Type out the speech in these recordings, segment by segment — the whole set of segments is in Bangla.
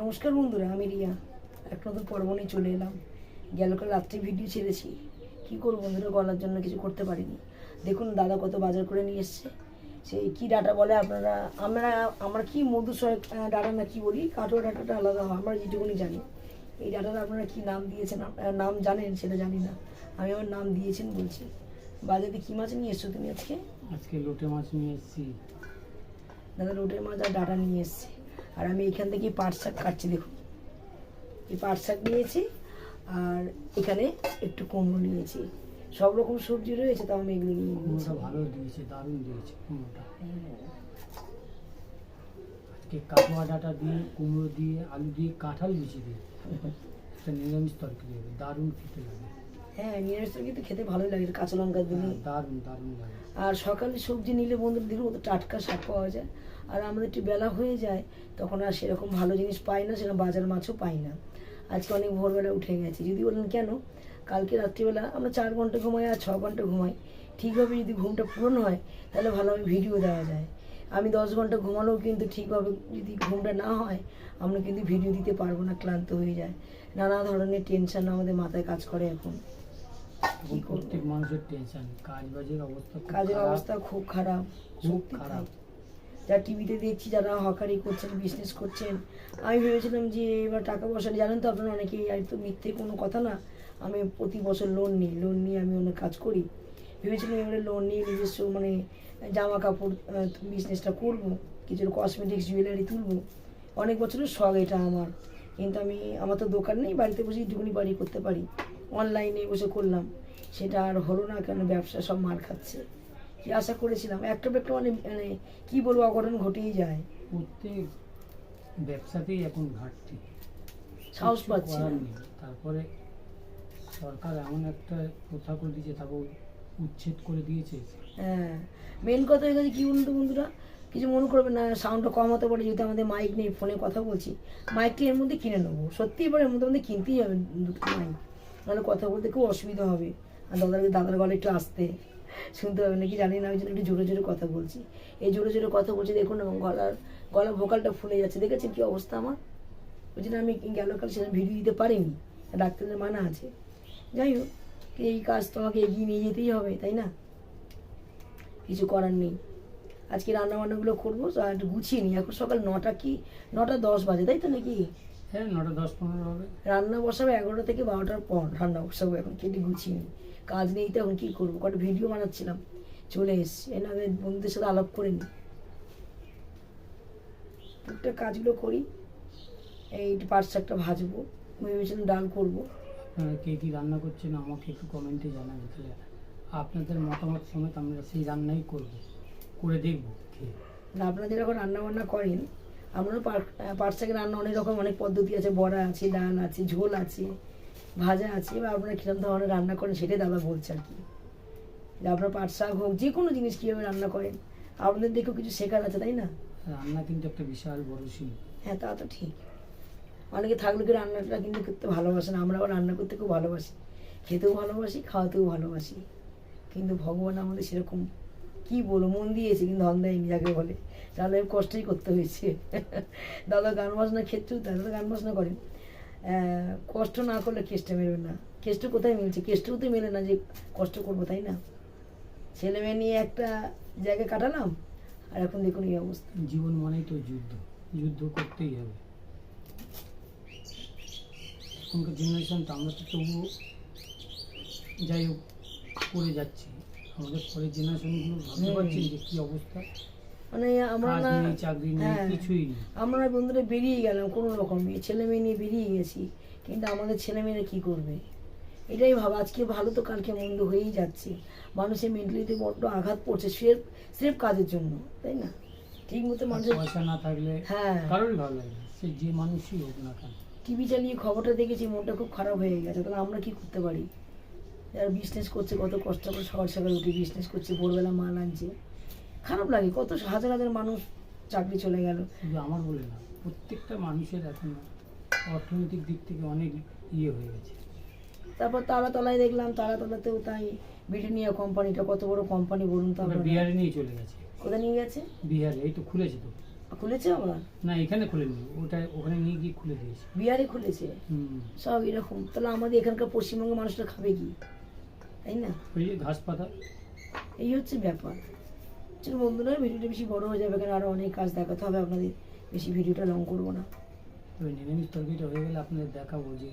নমস্কার বন্ধুরা আমি রিয়া। একটা নতুন পর্ব নিয়ে চলে এলাম। গেলকাল রাত্রে ভিডিও ছেড়েছি। কী করব বন্ধুরা গলার জন্য কিছু করতে পারিনি। দেখুন দাদা কত বাজার করে নিয়ে এসছে। সেই কী ডাটা বলে আপনারা আমরা আমরা কি মধু ডাটা না কি বলি কাটোয়া ডাটাটা আলাদা হয় আমরা যেটুকুনি জানি। এই ডাটাটা আপনারা কি নাম দিয়েছেন নাম জানেন সেটা জানি না। আমি আমার নাম দিয়েছেন বলছি। বাজারে কী মাছ নিয়ে এসছো তুমি আজকে? আজকে লোটে মাছ নিয়ে এসেছি। দাদা রোটের মাছ আর ডাটা নিয়ে এসছে। আর আমি এখান থেকে পাট শাক কাটছি দেখুন। এই পাট শাক নিয়েছি আর এখানে একটু কুমড়ো নিয়েছি। সব রকম সবজি রয়েছে তাও আমি এগুলো নিয়ে নিয়েছি। ভালো দিয়েছে দারুণ দিয়েছে কুমড়োটা। আজকে কাটোয়া ডাটা দিয়ে কুমড়ো দিয়ে আলু দিয়ে কাঁঠাল বিচি দিয়ে একটা নিরামিষ তরকারি হবে দারুণ খেতে লাগে। হ্যাঁ নিরামিষ তরকারি তো খেতে ভালোই লাগে কাঁচা লঙ্কা দিলে হ্যাঁ, দারুণ দারুণ লাগে। আর সকালে সবজি নিলে বন্ধুরা দেখুন টাটকা শাক পাওয়া যায়। আর আমাদের একটু বেলা হয়ে যায় তখন আর সেরকম ভালো জিনিস পাই না সেরকম বাজার মাছও পাই না। আজকে অনেক ভোরবেলা উঠে গেছি। যদি বলেন কেন? কালকে রাত্রিবেলা আমরা চার ঘণ্টা ঘুমাই আর ছ ঘণ্টা ঘুমাই। ঠিকভাবে যদি ঘুমটা পূরণ হয় তাহলে ভালোভাবে ভিডিও দেওয়া যায়। আমি দশ ঘণ্টা ঘুমালেও কিন্তু ঠিকভাবে যদি ঘুমটা না হয় আমরা কিন্তু ভিডিও দিতে পারব না ক্লান্ত হয়ে যায়। নানা ধরনের টেনশন আমাদের মাথায় কাজ করে এখন? প্রত্যেক মানুষের টেনশন কাজ বাজের অবস্থা কাজের অবস্থা খুব খারাপ খুব খারাপ। তাই। যা টিভিতে দেখছি, যারা হকারি করছেন বিজনেস করছেন, আমি ভেবেছিলাম যে এবার টাকা পয়সা জানেন তো আপনারা অনেকেই, আর তো মিথ্যে কোনো কথা না, আমি প্রতি বছর লোন নিই লোন নিয়ে আমি অনেক কাজ করি। ভেবেছিলাম এবারে লোন নিয়ে নিজস্ব মানে জামা কাপড় বিজনেসটা করব, কিছু কসমেটিক্স জুয়েলারি তুলবো। অনেক বছরের শখ এটা আমার। কিন্তু আমি, আমার তো দোকান নেই, বাড়িতে বসে একটুখানি বাড়ি করতে পারি। অনলাইনে বসে করলাম। সেটা আর হলো না কেন, ব্যবসা সব মার খাচ্ছে। আশা করেছিলাম? একটা একটা মানে মানে কী বলব অঘটন ঘটেই যায়। প্রত্যেক ব্যবসাতেই এখন ঘাটতি। সাহস পাচ্ছি তারপরে সরকার এমন একটা প্রথা করে দিয়েছে তারপর উচ্ছেদ করে দিয়েছে। হ্যাঁ। মেন কথা হয়ে গেছে কী বলুন তো বন্ধুরা? কিছু মনে করবে না সাউন্ডটা কম হতে পারে যেহেতু আমাদের মাইক নেই ফোনে কথা বলছি। মাইকটি এর মধ্যে কিনে নেব। সত্যি এবার এর মধ্যে আমাদের কিনতেই হবে দুটো মাইক নাহলে কথা বলতে খুব অসুবিধা হবে। আর দাদার দাদার গলা একটু আসতে। শুনতে হবে, নাকি জানি না ওই জন্য একটু জোরে জোরে কথা বলছি। এই জোরে জোরে কথা বলছি, দেখুন, এবং গলার গলার ভোকালটা ফুলে যাচ্ছে, দেখেছেন কি অবস্থা আমার? ওই জন্য আমি গেল কাল সেটা ভিডিও দিতে পারিনি, ডাক্তারদের মানা আছে। যাই হোক, এই কাজ তোমাকে এগিয়ে নিয়ে যেতেই হবে, তাই না? কিছু করার নেই। আজকে রান্না বান্নাগুলো করব, আর গুছিয়ে নিই, এখন সকাল নটা কি, নটা দশ বাজে, তাই তো নাকি? হ্যাঁ নটা দশ পনেরো হবে। রান্না বসাবো এগারোটা থেকে বারোটার পর রান্না বসাবো এখন কেটে গুছিয়ে নিই কাজ নেই তো এখন কী করব? কটা ভিডিও বানাচ্ছিলাম চলে এসছি। এনাকে বন্ধুদের সাথে আলাপ করে নিই টুকটাক কাজগুলো করি এই পাট শাকটা ভাজবো ভেবেছিলাম ডাল করব। কে কী রান্না করছেন আমাকে একটু কমেন্টে জানাবেন তাহলে আপনাদের মতামত সমেত আমরা সেই রান্নাই করব করে দেখব খেয়ে না আপনারা যেরকম রান্না বান্না করেন আপনারও পাট শাকের রান্না অনেক রকম অনেক পদ্ধতি আছে। বড়া আছে ডাল আছে ঝোল আছে ভাজা আছে এবার আপনারা কীরকম ধরনের রান্না করেন সেটাই দাদা বলছে আর কি। যে আপনার পাট শাক হোক যে কোনো জিনিস কীভাবে রান্না করেন আপনাদের দেখেও কিছু শেখার আছে তাই না? রান্না কিন্তু একটা বিশাল বড় শিল্প। হ্যাঁ তা তো ঠিক। অনেকে থাকলে কি রান্নাটা কিন্তু করতে ভালোবাসে না আমরাও রান্না করতে খুব ভালোবাসি। খেতেও ভালোবাসি খাওয়াতেও ভালোবাসি। কিন্তু ভগবান আমাদের সেরকম কি বলব, মন দিয়েছে কিন্তু ধন দেয়নি যাকে বলে। তাহলে কষ্টই করতে হয়েছে। দাদা গান বাজনা ক্ষেত্রেও দাদা গান বাজনা করেন কষ্ট না করলে কেষ্ট মেলবে না। কেষ্ট কোথায় মিলছে? কেষ্টও তো মেলে না যে কষ্ট করব, তাই না? ছেলে মেয়ে নিয়ে একটা জায়গায় কাটালাম, আর এখন দেখুন এই অবস্থা। জীবন মানেই তো যুদ্ধ। যুদ্ধ করতেই হবে। এখনকার জেনারেশন তো আমরা তো তবুও যাই হোক, করে যাচ্ছি। আমাদের পরের জেনারেশনগুলো ভাবতে পারছেন যে কী অবস্থা? মানে আমরা না চাকরি নেই হ্যাঁ। কিছুই নেই। আমরা বন্ধুরা বেরিয়ে গেলাম কোনো রকমে ছেলে মেয়ে নিয়ে বেরিয়ে গেছি। কিন্তু আমাদের ছেলে মেয়েরা কী করবে? এটাই ভাব আজকে ভালো তো কালকে মন্দ হয়েই যাচ্ছে। মানুষের মেন্টালিতে বড্ড আঘাত পড়ছে স্রেফ স্রেফ কাজের জন্য তাই না? ঠিক মতো মানুষের পয়সা না থাকলে হ্যাঁ। কারোরই ভালো লাগে সে যে মানুষই হোক না কেন। টিভি চালিয়ে খবরটা দেখেছি মনটা খুব খারাপ হয়ে গেছে। তাহলে আমরা কি করতে পারি? যারা বিজনেস করছে কত কষ্ট করে সকাল সকাল উঠে বিজনেস করছে ভোরবেলা মাল আনছে। খারাপ লাগে কত হাজার হাজার মানুষ চাকরি চলে গেল। আমার বলে না প্রত্যেকটা মানুষের এখন অর্থনৈতিক দিক থেকে অনেক ইয়ে হয়ে গেছে। তারপর তারাতলায় দেখলাম তারাতলাতেও তাই ব্রিটানিয়া কোম্পানিটা কত বড় কোম্পানি বলুন তো আপনারা। বিহারে নিয়ে চলে গেছে। কোথায় নিয়ে গেছে? বিহারে এই তো খুলেছে তো। খুলেছে আবার? না এখানে খুলেনি ওটা ওখানে নিয়ে গিয়ে খুলে দিয়েছি। বিহারে খুলেছে? হুম। সব এরকম তাহলে আমাদের এখানকার পশ্চিমবঙ্গের মানুষরা খাবে কি? তাই না? ওই ঘাস পাতা। এই হচ্ছে ব্যাপার। চলো বন্ধুরা ভিডিওটা বেশি বড় হয়ে যাবে কারণ আরও অনেক কাজ দেখাতে হবে আপনাদের। বেশি ভিডিওটা লং করব না। ওই নিরামিষ তরকারিটা হয়ে গেলে আপনাদের দেখাবো যে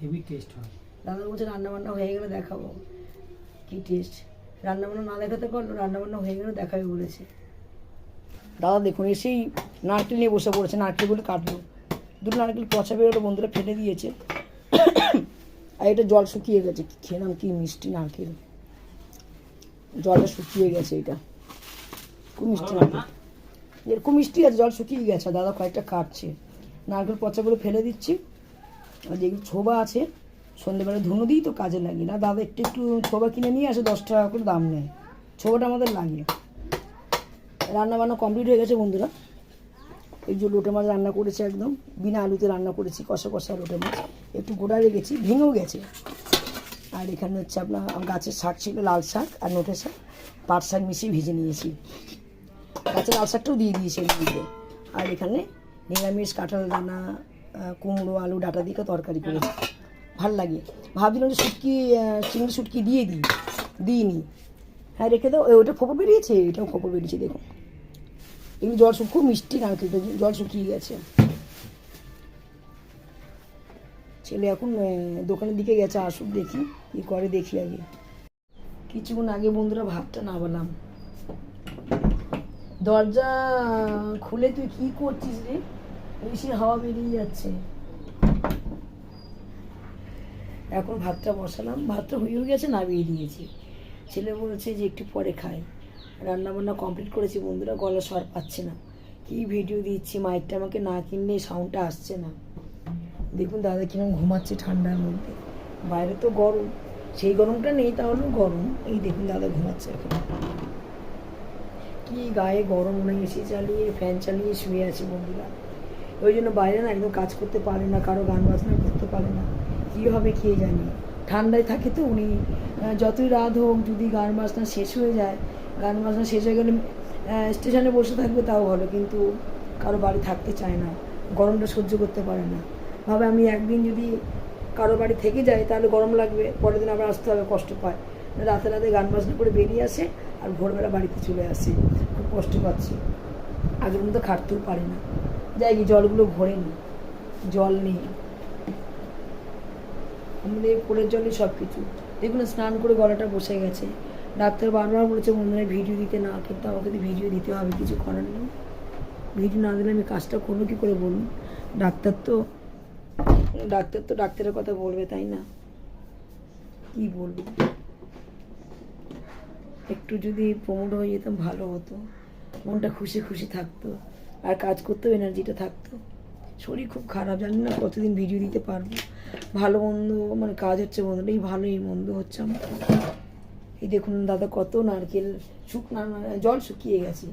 হেভি টেস্ট হয়। দাদা বলছে রান্নাবান্না হয়ে গেলে দেখাবো। কি টেস্ট রান্নাবান্না না দেখাতে পারল রান্নাবান্না হয়ে গেলে দেখাবে বলেছে। দাদা দেখুন এসেই নারকেল নিয়ে বসে পড়েছে নারকেলগুলো কাটলো। দুটো নারকেল পচা বেরোলো বন্ধুরা ফেলে দিয়েছে। আর এটা জল শুকিয়ে গেছে কি খেলাম কি মিষ্টি নারকেল জলটা শুকিয়ে গেছে এটা। খুব মিষ্টি নারকেল এরকম মিষ্টি আছে জল শুকিয়ে গেছে। দাদা কয়েকটা কাটছে। নারকেল পচাগুলো ফেলে দিচ্ছি। আর যেগুলো ছোবা আছে সন্ধ্যেবেলা ধুনো দিই তো কাজে লাগে না দাদা একটু একটু ছোবা কিনে নিয়ে আসে দশ টাকা করে দাম নেয়। ছোবাটা আমাদের লাগে। রান্না বান্না কমপ্লিট হয়ে গেছে বন্ধুরা। এই যে লোটে মাছ রান্না করেছি একদম, বিনা আলুতে রান্না করেছি, কষা কষা লোটে মাছ। একটু গোটা রেখেছি, ভেঙেও গেছে। আর এখানে হচ্ছে আপনার গাছের শাক ছিল, লাল শাক আর নোটে শাক। পাট শাক মিশিয়ে ভেজে নিয়েছি। গাছের লাল শাকটাও দিয়ে দিয়েছি মধ্যে। আর এখানে নিরামিষ কাঁঠাল দানা কুমড়ো, আলু, ডাটা দিয়ে তরকারি করেছি। ভালো লাগে। ভাবছিলাম যে শুটকি চিংড়ি শুটকি দিয়ে দিই, দিইনি। হ্যাঁ রেখে দাও। ওটা খোপর বেরিয়েছে? এটাও খোপর বেরিয়েছে, দেখুন। এগুলো জল শুক খুব মিষ্টি নারকেলটা জল শুকিয়ে গেছে। ছেলে এখন দোকানের দিকে গেছে, আসুক দেখি, কি করে দেখি আগে। কিছুক্ষণ আগে বন্ধুরা ভাতটা নামালাম দরজা খুলে তুই কি করছিস রে? বেশি হাওয়া বেরিয়ে যাচ্ছে। এখন ভাতটা বসালাম। ভাতটা হয়েও গেছে নামিয়ে দিয়েছি ছেলে বলছে যে একটু পরে খাই। রান্না বান্না কমপ্লিট করেছি, বন্ধুরা গলা স্বর পাচ্ছে না। কি ভিডিও দিচ্ছি, মাইকটা আমাকে না কিনলে সাউন্ডটা আসছে না। দেখুন দাদা কিরম ঘুমাচ্ছে ঠান্ডার মধ্যে। বাইরে তো গরম। সেই গরমটা নেই, তাহলেও গরম। এই দেখুন দাদা ঘুমাচ্ছে এখন। কি গায়ে গরম নেই, এসি চালিয়ে ফ্যান চালিয়ে শুয়ে আছে বন্ধুরা। ওই জন্য বাইরে না একদম কাজ করতে পারে না, কারও গান বাজনা করতে পারে না। কী হবে কে জানি? ঠান্ডায় থাকে তো উনি। যতই রাত হোক, যদি গান বাজনা শেষ হয়ে যায় গান বাজনা শেষ হয়ে গেলে স্টেশনে বসে থাকবে তাও ভালো, কিন্তু কারও বাড়ি থাকতে চায় না, গরমটা সহ্য করতে পারে না। ভাবে আমি একদিন যদি কারও বাড়ি থেকে যাই, তাহলে গরম লাগবে, পরের দিন আবার আসতে হবে, কষ্ট পায়। রাতে রাতে গান বাজনা করে বেরিয়ে আসে আর ভোরবেলা বাড়িতে চলে আসে, খুব কষ্ট পাচ্ছি। আগের মতো খাটতেও পারে না। যাই গিয়ে জলগুলো ভরে নি, জল নেই। আমাদের কোলের জলই সব কিছু দেখুন, স্নান করে গলাটা বসে গেছে। ডাক্তার বারবার বলেছে বন্ধুরা ভিডিও দিতে না, কিন্তু আমাকে তো ভিডিও দিতে হবে, কিছু করার নেই। ভিডিও না দিলে আমি কাজটা করব কী করে বলুন? ডাক্তার তো ডাক্তার তো ডাক্তারের কথা বলবে, তাই না? কি বলব? একটু যদি প্রমোট হয়ে যেতাম, ভালো হতো। মনটা খুশি খুশি থাকতো। আর কাজ করতেও এনার্জিটা থাকতো। শরীর খুব খারাপ, জানি না কতদিন ভিডিও দিতে পারব। ভালো মন্দ মানে কাজ হচ্ছে এই ভালো এই মন্দ হচ্ছে আমার। এই দেখুন দাদা কত নারকেল শুকনা জল শুকিয়ে গেছে।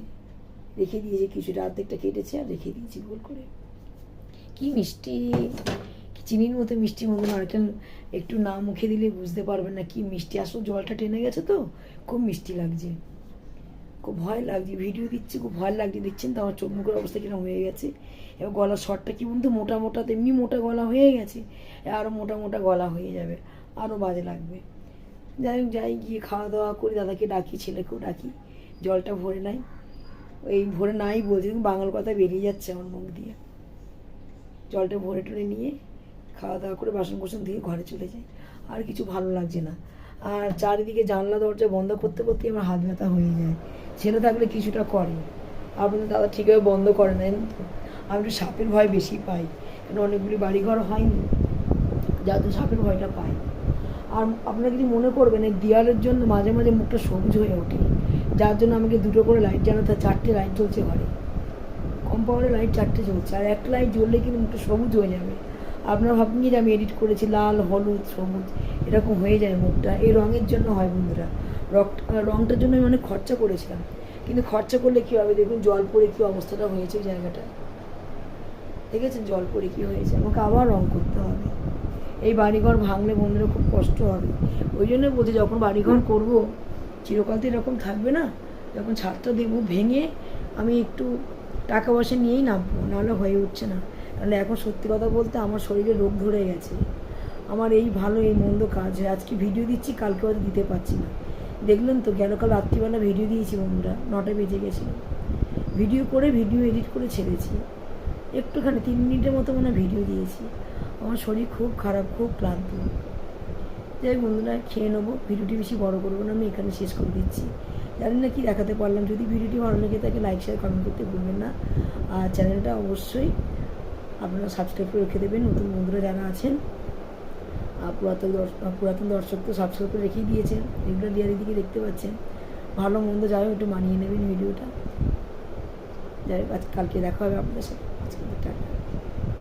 রেখে দিয়েছে কিছুটা, অর্ধেকটা কেটেছে আর রেখে দিয়েছি গোল করে। কি মিষ্টি চিনির মতো মিষ্টি মতো নারকেল। একটু না মুখে দিলে বুঝতে পারবেন না কি মিষ্টি। আসলে জলটা টেনে গেছে তো, খুব মিষ্টি লাগছে। খুব ভয় লাগছে ভিডিও দিচ্ছি, খুব ভয় লাগছে। দেখছেন তো আমার চোখ মুখের অবস্থা কীরকম হয়ে গেছে। এবার গলার শটটা কি বলতো মোটা মোটা তেমনি মোটা গলা হয়ে গেছে। আরও মোটা মোটা গলা হয়ে যাবে আরও বাজে লাগবে। যাই হোক, যাই, গিয়ে খাওয়া দাওয়া করি। দাদাকে ডাকি, ছেলেকেও ডাকি। জলটা ভরে নাই। এই ভরে নাই বলছি বাংলা কথা বেরিয়ে যাচ্ছে আমার মুখ দিয়ে। জলটা ভরে টরে নিয়ে খাওয়া দাওয়া করে বাসন কোসন দিয়ে ঘরে চলে যাই। আর কিছু ভালো লাগছে না। আর চারিদিকে জানলা, দরজা বন্ধ করতে করতে আমার হাত ব্যথা হয়ে যায়। ছেলে থাকলে কিছুটা করে। আপনাদের দাদা ঠিকভাবে বন্ধ করে নেন তো। আমি একটু সাপের ভয় বেশি পাই। কারণ অনেকগুলি বাড়িঘর হয়নি। জন্য সাপের ভয়টা পাই। আর আপনারা যদি মনে করবেন, এই দেওয়ালের জন্য মাঝে মাঝে মুখটা সবুজ হয়ে ওঠে। যার জন্য আমাকে দুটো করে লাইট জ্বালাতে চারটে লাইট জ্বলছে ঘরে। কম পাওয়ারের লাইট চারটে জ্বলছে, আর একটা লাইট জ্বললে কিন্তু মুখটা সবুজ হয়ে যাবে। আপনারা ভাববেন কি যে আমি এডিট করেছি, লাল, হলুদ, সবুজ, এরকম হয়ে যায় মুখটা। এই রঙের জন্য হয় বন্ধুরা। রংটার জন্য আমি অনেক খরচা করেছিলাম। কিন্তু খরচা করলে কী হবে? দেখুন, জল পড়ে কী অবস্থাটা হয়েছে ওই ঠিক আছে জল পড়ে কী হয়েছে? আমাকে আবার রং করতে হবে। এই বাড়িঘর ভাঙলে বন্ধুরা খুব কষ্ট হবে। ওই জন্য বলছি যখন বাড়িঘর করব চিরকাল তো এরকম থাকবে না। যখন ছাদটা দেবো ভেঙে আমি একটু টাকা পয়সা নিয়েই নামবো নাহলে হয়ে উঠছে না। কারণ এখন সত্যি কথা বলতে আমার শরীরে রোগ ধরে গেছে। আমার এই ভালো এই মন্দ কাজ হয়। আজকে ভিডিও দিচ্ছি কালকে হয়তো দিতে পারছি না। দেখলেন তো গেল কাল রাত্রিবেলা ভিডিও দিয়েছি বন্ধুরা নটা বেজে গেছিল। ভিডিও করে ভিডিও এডিট করে ছেড়েছি। একটুখানি তিন মিনিটের মতো মনে হয় ভিডিও দিয়েছি। আমার শরীর খুব খারাপ, খুব ক্লান্ত। যাই বন্ধুরা, খেয়ে নেব। ভিডিওটি বেশি বড় করব না, আমি এখানে শেষ করে দিচ্ছি। জানি না কি দেখাতে পারলাম। যদি ভিডিওটি ভালো লেগে থাকে লাইক শেয়ার কমেন্ট করতে ভুলবেন না। আর চ্যানেলটা অবশ্যই আপনারা সাবস্ক্রাইব করে রেখে দেবেন। নতুন বন্ধুরা যারা আছেন, আর পুরাতন দর্শক পুরাতন দর্শক তো সাবস্ক্রাইব করে রেখেই দিয়েছেন রেগুলার ডিয়ারি দিকে দেখতে পাচ্ছেন। ভালো মন্দ হোক, একটু মানিয়ে নেবেন ভিডিওটা। যাই কালকে দেখা হবে আপনাদের সাথে।